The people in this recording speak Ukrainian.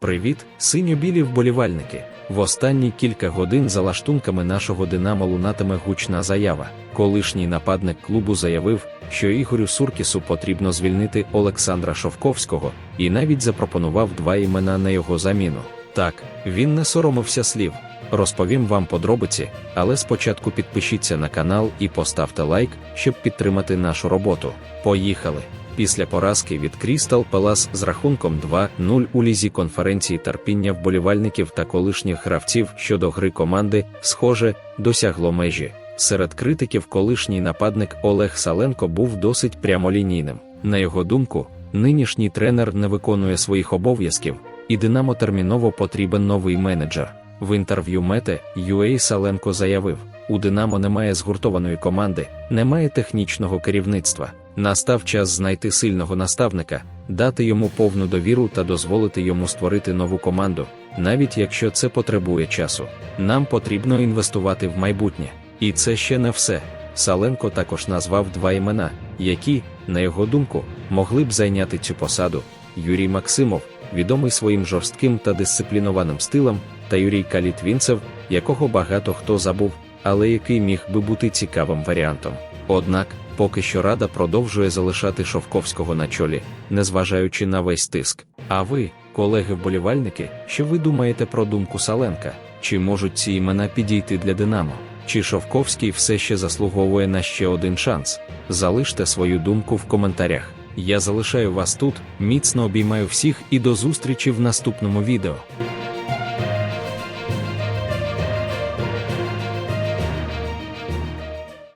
Привіт, синьо-білі вболівальники! В останні кілька годин за лаштунками нашого Динамо лунатиме гучна заява. Колишній нападник клубу заявив, що Ігорю Суркісу потрібно звільнити Олександра Шовковського і навіть запропонував два імена на його заміну. Так, він не соромився слів. Розповім вам подробиці, але спочатку підпишіться на канал і поставте лайк, щоб підтримати нашу роботу. Поїхали! Після поразки від Крістал Палас з рахунком 2-0 у лізі конференції терпіння вболівальників та колишніх гравців щодо гри команди, схоже, досягло межі. Серед критиків колишній нападник Олег Саленко був досить прямолінійним. На його думку, нинішній тренер не виконує своїх обов'язків, і Динамо терміново потрібен новий менеджер. В інтерв'ю Мете UA Саленко заявив: у Динамо немає згуртованої команди, немає технічного керівництва. Настав час знайти сильного наставника, дати йому повну довіру та дозволити йому створити нову команду, навіть якщо це потребує часу. Нам потрібно інвестувати в майбутнє. І це ще не все. Саленко також назвав два імена, які, на його думку, могли б зайняти цю посаду: Юрій Максимов, відомий своїм жорстким та дисциплінованим стилем, та Юрій Калітвінцев, якого багато хто забув, але який міг би бути цікавим варіантом. Однак, поки що рада продовжує залишати Шовковського на чолі, незважаючи на весь тиск. А ви, колеги-вболівальники, що ви думаєте про думку Саленка? Чи можуть ці імена підійти для Динамо? Чи Шовковський все ще заслуговує на ще один шанс? Залиште свою думку в коментарях. Я залишаю вас тут, міцно обіймаю всіх і до зустрічі в наступному відео.